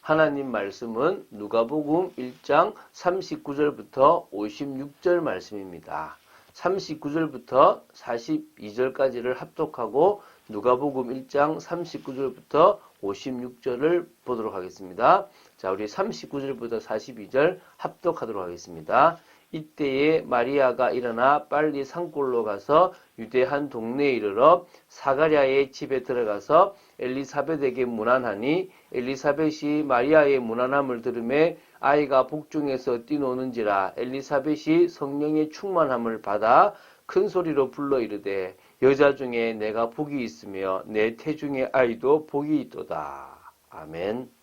하나님 말씀은 누가복음 1장 39절부터 56절 말씀입니다. 39절부터 42절까지를 합독하고 누가복음 1장 39절부터 56절을 보도록 하겠습니다. 자, 우리 39절부터 42절 합독하도록 하겠습니다. 이때에 마리아가 일어나 빨리 산골로 가서 유대 한 동네에 이르러 사가랴의 집에 들어가서 엘리사벳에게 문안하니 엘리사벳이 마리아의 문안함을 들음에 아이가 복중에서 뛰노는지라 엘리사벳이 성령의 충만함을 받아 큰 소리로 불러 이르되 여자 중에 내가 복이 있으며 내 태중의 아이도 복이 있도다. 아멘.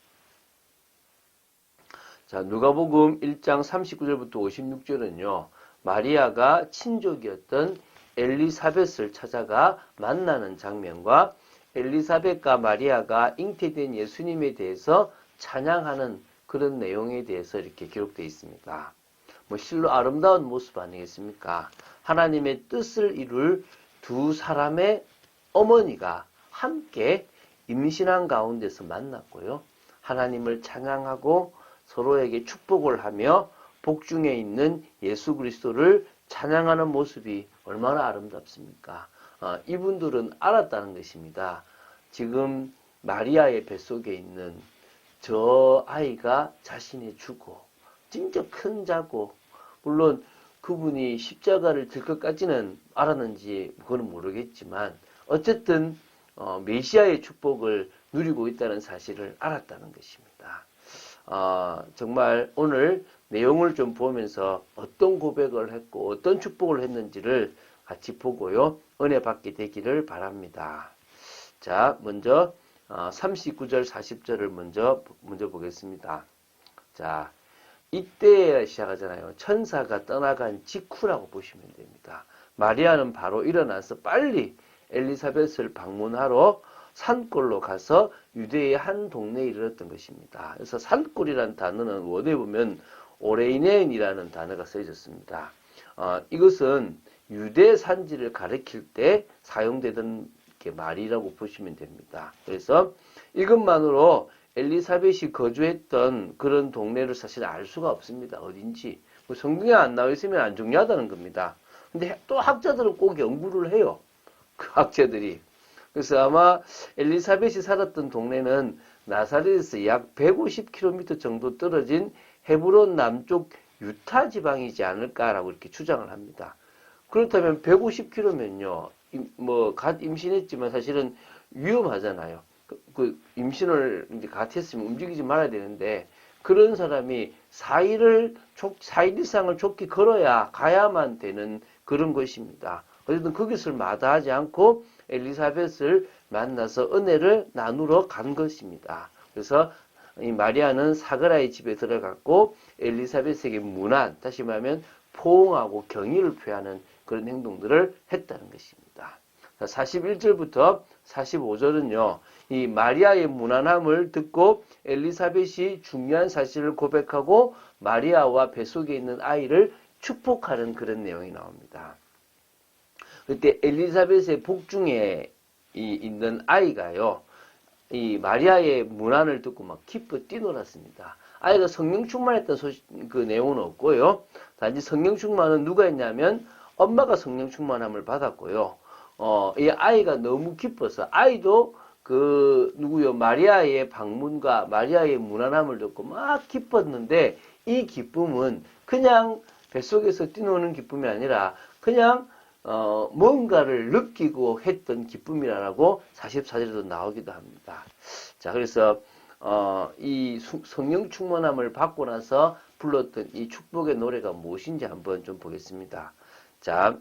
자, 누가복음 1장 39절부터 56절은요. 마리아가 친족이었던 엘리사벳을 찾아가 만나는 장면과 엘리사벳과 마리아가 잉태된 예수님에 대해서 찬양하는 그런 내용에 대해서 이렇게 기록되어 있습니다. 뭐 실로 아름다운 모습 아니겠습니까? 하나님의 뜻을 이룰 두 사람의 어머니가 함께 임신한 가운데서 만났고요. 하나님을 찬양하고 서로에게 축복을 하며 복중에 있는 예수 그리스도를 찬양하는 모습이 얼마나 아름답습니까? 어, 이분들은 알았다는 것입니다. 지금 마리아의 뱃속에 있는 저 아이가 자신의 주고 진짜 큰 자고 물론 그분이 십자가를 들 것까지는 알았는지 그거는 모르겠지만 어쨌든 어, 메시아의 축복을 누리고 있다는 사실을 알았다는 것입니다. 어, 정말 오늘 내용을 좀 보면서 어떤 고백을 했고 어떤 축복을 했는지를 같이 보고요. 은혜 받게 되기를 바랍니다. 자, 먼저 어, 39절 40절을 먼저 먼저 보겠습니다. 자, 이때 시작하잖아요. 천사가 떠나간 직후라고 보시면 됩니다. 마리아는 바로 일어나서 빨리 엘리사벳을 방문하러 산골로 가서 유대의 한 동네에 이르렀던 것입니다. 그래서 산골이라는 단어는 원에 보면 오레이넨이라는 단어가 쓰여졌습니다. 어, 이것은 유대 산지를 가리킬 때 사용되던 말이라고 보시면 됩니다. 그래서 이것만으로 엘리사벳이 거주했던 그런 동네를 사실 알 수가 없습니다. 어딘지. 뭐 성경에 안 나와 있으면 안 중요하다는 겁니다. 근데 또 학자들은 꼭 연구를 해요. 그 학자들이. 그래서 아마 엘리사벳이 살았던 동네는 나사렛에서 약 150km 정도 떨어진 헤브론 남쪽 유타 지방이지 않을까라고 이렇게 추정을 합니다. 그렇다면 150km면요, 뭐, 갓 임신했지만 사실은 위험하잖아요. 그, 그 임신을 이제 갓 했으면 움직이지 말아야 되는데, 그런 사람이 4일을, 4일 이상을 좋게 걸어야 가야만 되는 그런 것입니다. 어쨌든 그것을 마다하지 않고 엘리사벳을 만나서 은혜를 나누러 간 것입니다. 그래서 이 마리아는 사그라의 집에 들어갔고 엘리사벳에게 문안, 다시 말하면 포옹하고 경의를 표하는 그런 행동들을 했다는 것입니다. 41절부터 45절은요, 이 마리아의 무난함을 듣고 엘리사벳이 중요한 사실을 고백하고 마리아와 뱃속에 있는 아이를 축복하는 그런 내용이 나옵니다. 그때 엘리사벳의 복중에 있는 아이가요, 이 마리아의 문안을 듣고 막 기뻐 뛰놀았습니다. 아이가 성령 충만했던 소식, 그 내용은 없고요. 단지 성령 충만은 누가 했냐면 엄마가 성령 충만함을 받았고요. 어, 이 아이가 너무 기뻐서 아이도 그 누구요 마리아의 방문과 마리아의 무난함을 듣고 막 기뻤는데 이 기쁨은 그냥 뱃속에서 뛰노는 기쁨이 아니라 그냥 어, 뭔가를 느끼고 했던 기쁨이라고 44절에도 나오기도 합니다. 자, 그래서 어, 이 성령 충만함을 받고 나서 불렀던 이 축복의 노래가 무엇인지 한번 좀 보겠습니다. 자,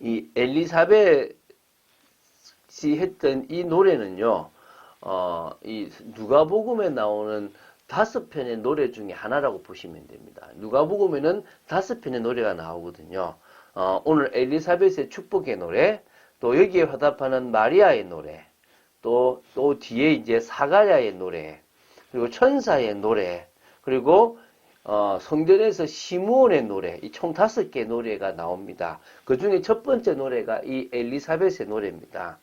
이 엘리사벳이 했던 이 노래는요, 어, 이 누가복음에 나오는 다섯 편의 노래 중에 하나라고 보시면 됩니다. 누가복음에는 다섯 편의 노래가 나오거든요. 어, 오늘 엘리사벳의 축복의 노래, 또 여기에 화답하는 마리아의 노래, 또, 또 뒤에 이제 사가랴의 노래, 그리고 천사의 노래, 그리고 어, 성전에서 시므온의 노래, 이 총 다섯 개의 노래가 나옵니다. 그 중에 첫 번째 노래가 이 엘리사벳의 노래입니다.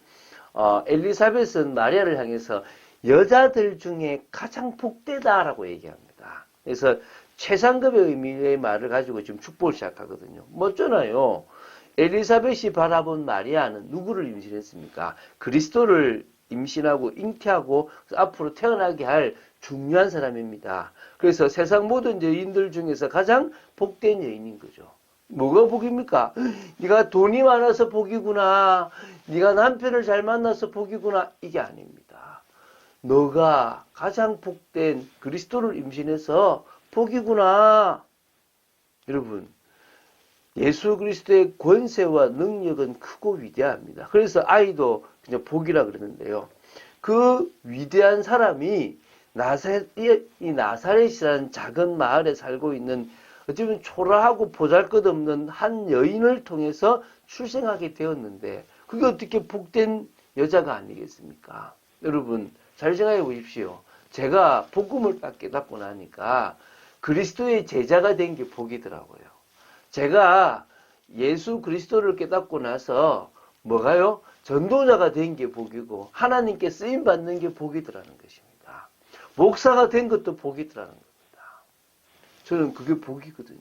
어, 엘리사벳은 마리아를 향해서 여자들 중에 가장 복되다라고 얘기합니다. 그래서 최상급의 의미의 말을 가지고 지금 축복을 시작하거든요. 멋잖아요. 엘리사벳이 바라본 마리아는 누구를 임신했습니까? 그리스도를 임신하고 잉태하고 앞으로 태어나게 할 중요한 사람입니다. 그래서 세상 모든 여인들 중에서 가장 복된 여인인 거죠. 뭐가 복입니까? 네가 돈이 많아서 복이구나. 네가 남편을 잘 만나서 복이구나. 이게 아닙니다. 너가 가장 복된 그리스도를 임신해서 복이구나. 여러분, 예수 그리스도의 권세와 능력은 크고 위대합니다. 그래서 아이도 그냥 복이라 그러는데요. 그 위대한 사람이 나사, 이 나사렛이라는 작은 마을에 살고 있는 어쩌면 초라하고 보잘것없는 한 여인을 통해서 출생하게 되었는데 그게 어떻게 복된 여자가 아니겠습니까? 여러분 잘 생각해 보십시오. 제가 복음을 딱 깨닫고 나니까 그리스도의 제자가 된 게 복이더라고요. 제가 예수 그리스도를 깨닫고 나서 뭐가요? 전도자가 된 게 복이고 하나님께 쓰임 받는 게 복이더라는 것입니다. 목사가 된 것도 복이더라는 겁니다. 저는 그게 복이거든요.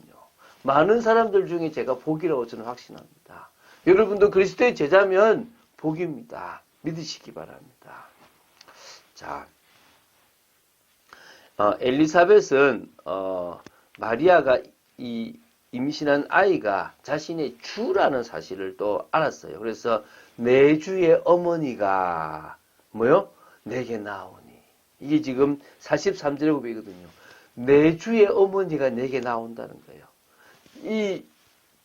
많은 사람들 중에 제가 복이라고 저는 확신합니다. 여러분도 그리스도의 제자면 복입니다. 믿으시기 바랍니다. 자, 어, 엘리사벳은 어, 마리아가 이 임신한 아이가 자신의 주라는 사실을 또 알았어요. 그래서 내 주의 어머니가 뭐요? 내게 나오니. 이게 지금 43절의 고백이거든요. 내 주의 어머니가 내게 나온다는 거예요. 이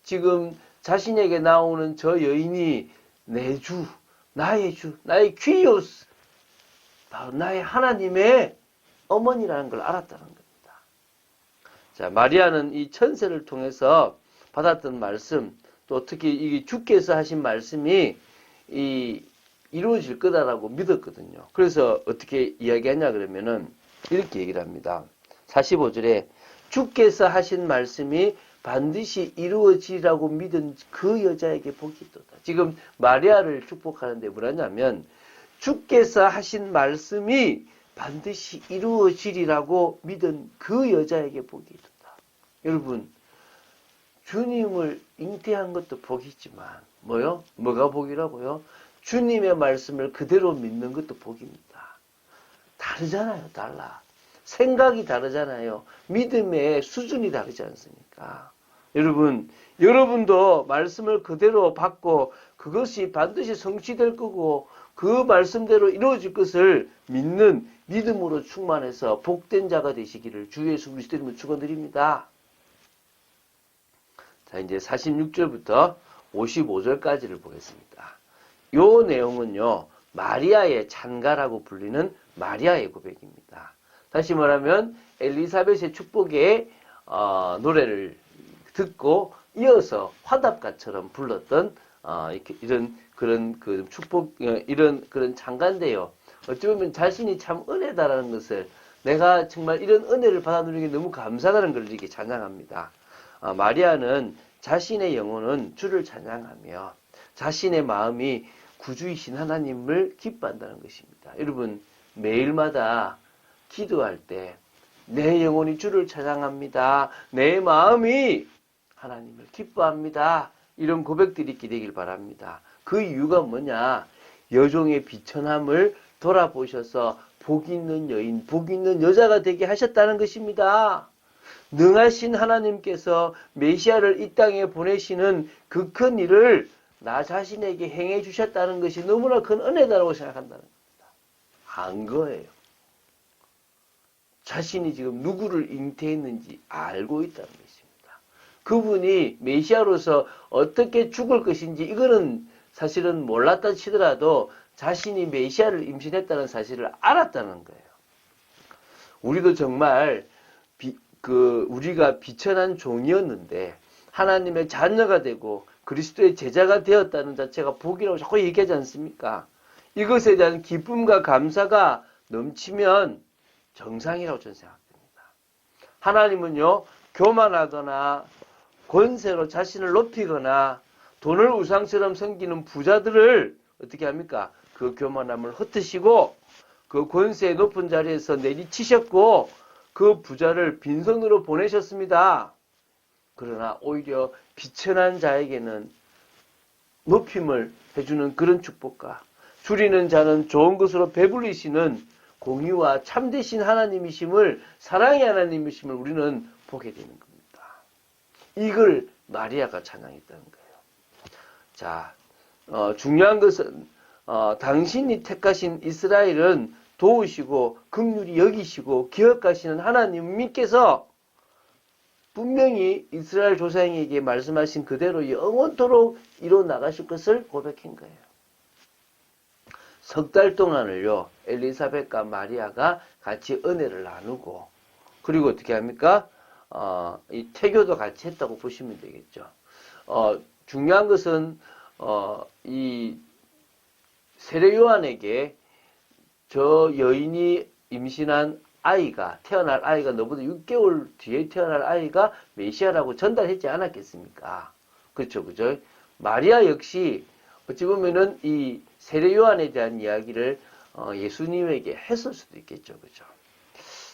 지금 자신에게 나오는 저 여인이 내 주, 나의 주, 나의 바로 나의 하나님의 어머니라는 걸 알았다는 겁니다. 자, 마리아는 이 천세를 통해서 받았던 말씀, 또 특히 이 주께서 하신 말씀이 이 이루어질 거다라고 믿었거든요. 그래서 어떻게 이야기하냐 그러면은 이렇게 얘기를 합니다. 45절에 주께서 하신 말씀이 반드시 이루어지라고 믿은 그 여자에게 복이 있도다. 지금 마리아를 축복하는데 뭐라냐면 주께서 하신 말씀이 반드시 이루어지리라고 믿은 그 여자에게 복이 있다. 여러분, 주님을 잉태한 것도 복이지만, 뭐요? 뭐가 복이라고요? 주님의 말씀을 그대로 믿는 것도 복입니다. 다르잖아요, 달라. 생각이 다르잖아요. 믿음의 수준이 다르지 않습니까? 여러분, 여러분도 말씀을 그대로 받고 그것이 반드시 성취될 거고 그 말씀대로 이루어질 것을 믿는 믿음으로 충만해서 복된 자가 되시기를 주 예수 그리스도 이름으로 축원드립니다. 자, 이제 46절부터 55절까지를 보겠습니다. 요 내용은요. 마리아의 찬가라고 불리는 마리아의 고백입니다. 다시 말하면 엘리사벳의 축복의 어, 노래를 듣고 이어서 화답가처럼 불렀던 어, 이렇게 이런 그런 그 축복 어, 이런 그런 장가인데요. 어찌 보면 자신이 참 은혜다라는 것을 내가 정말 이런 은혜를 받아 누리게 너무 감사하다는 걸 이렇게 찬양합니다. 어, 마리아는 자신의 영혼은 주를 찬양하며 자신의 마음이 구주이신 하나님을 기뻐한다는 것입니다. 여러분 매일마다 기도할 때 내 영혼이 주를 찬양합니다. 내 마음이 하나님을 기뻐합니다. 이런 고백들이 있게 되길 바랍니다. 그 이유가 뭐냐? 여종의 비천함을 돌아보셔서 복 있는 여인, 복 있는 여자가 되게 하셨다는 것입니다. 능하신 하나님께서 메시아를 이 땅에 보내시는 그 큰 일을 나 자신에게 행해 주셨다는 것이 너무나 큰 은혜다라고 생각한다는 겁니다. 한 거예요. 자신이 지금 누구를 잉태했는지 알고 있다는 것입니다. 그분이 메시아로서 어떻게 죽을 것인지 이거는 사실은 몰랐다 치더라도 자신이 메시아를 임신했다는 사실을 알았다는 거예요. 우리도 정말 비, 그 우리가 비천한 종이었는데 하나님의 자녀가 되고 그리스도의 제자가 되었다는 자체가 복이라고 자꾸 얘기하지 않습니까? 이것에 대한 기쁨과 감사가 넘치면 정상이라고 저는 생각됩니다. 하나님은요, 교만하거나 권세로 자신을 높이거나 돈을 우상처럼 섬기는 부자들을 어떻게 합니까? 그 교만함을 흩으시고 그 권세 높은 자리에서 내리치셨고 그 부자를 빈손으로 보내셨습니다. 그러나 오히려 비천한 자에게는 높임을 해주는 그런 축복과 줄이는 자는 좋은 것으로 배불리시는 공의와 참되신 하나님이심을 사랑의 하나님이심을 우리는 보게 되는 겁니다. 이걸 마리아가 찬양했다는 거예요. 자, 어, 중요한 것은 어, 당신이 택하신 이스라엘은 도우시고 극률이 여기시고 기억하시는 하나님께서 분명히 이스라엘 조상에게 말씀하신 그대로 영원토록 이뤄 나가실 것을 고백한 거예요. 석 달 동안을요, 엘리사벳과 마리아가 같이 은혜를 나누고, 그리고 어떻게 합니까? 어, 이 태교도 같이 했다고 보시면 되겠죠. 어, 중요한 것은, 어, 이 세례 요한에게 저 여인이 임신한 아이가 태어날 아이가 너보다 6개월 뒤에 태어날 아이가 메시아라고 전달했지 않았겠습니까? 그렇죠, 그죠? 마리아 역시 어찌 보면은 이 세례 요한에 대한 이야기를 어, 예수님에게 했을 수도 있겠죠, 그죠?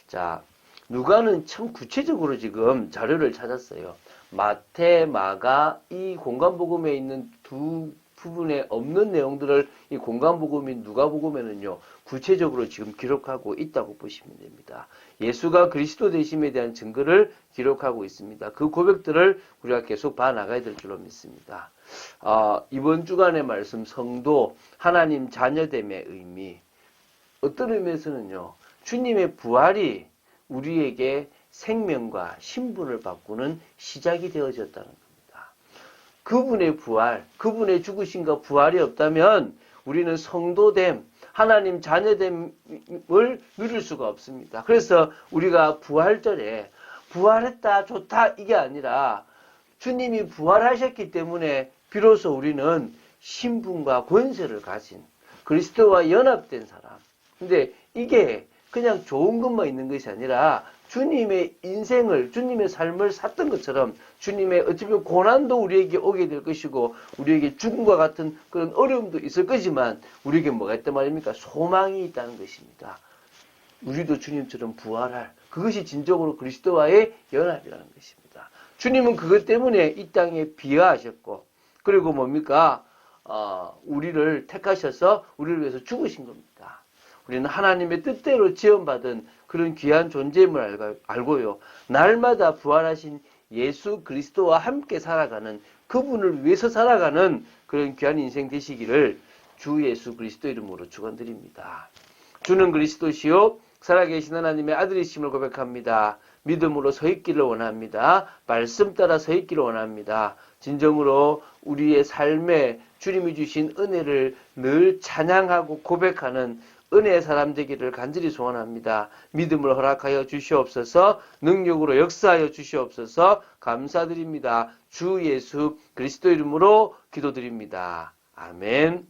자, 누가는 참 구체적으로 지금 자료를 찾았어요. 마태, 마가 이 공간복음에 있는 두 부분에 없는 내용들을 이 공간복음인 누가복음에는요 구체적으로 지금 기록하고 있다고 보시면 됩니다. 예수가 그리스도 되심에 대한 증거를 기록하고 있습니다. 그 고백들을 우리가 계속 봐 나가야 될 줄로 믿습니다. 아, 이번 주간의 말씀 성도 하나님 자녀됨의 의미 어떤 의미에서는요 주님의 부활이 우리에게 생명과 신분을 바꾸는 시작이 되어졌다는 겁니다. 그분의 부활, 그분의 죽으심과 부활이 없다면 우리는 성도됨, 하나님 자녀됨을 누릴 수가 없습니다. 그래서 우리가 부활절에 부활했다, 좋다, 이게 아니라 주님이 부활하셨기 때문에 비로소 우리는 신분과 권세를 가진 그리스도와 연합된 사람. 근데 이게 그냥 좋은 것만 있는 것이 아니라 주님의 인생을, 주님의 삶을 샀던 것처럼 주님의 어찌 보면 고난도 우리에게 오게 될 것이고 우리에게 죽음과 같은 그런 어려움도 있을 거지만 우리에게 뭐가 있단 말입니까? 소망이 있다는 것입니다. 우리도 주님처럼 부활할 그것이 진정으로 그리스도와의 연합이라는 것입니다. 주님은 그것 때문에 이 땅에 비하하셨고 그리고 뭡니까? 어, 우리를 택하셔서 우리를 위해서 죽으신 겁니다. 우리는 하나님의 뜻대로 지원받은 그런 귀한 존재임을 알고요. 날마다 부활하신 예수 그리스도와 함께 살아가는 그분을 위해서 살아가는 그런 귀한 인생 되시기를 주 예수 그리스도 이름으로 축원드립니다. 주는 그리스도시요 살아계신 하나님의 아들이심을 고백합니다. 믿음으로 서 있기를 원합니다. 말씀 따라 서 있기를 원합니다. 진정으로 우리의 삶에 주님이 주신 은혜를 늘 찬양하고 고백하는 은혜의 사람 되기를 간절히 소원합니다. 믿음을 허락하여 주시옵소서, 능력으로 역사하여 주시옵소서, 감사드립니다. 주 예수 그리스도 이름으로 기도드립니다. 아멘.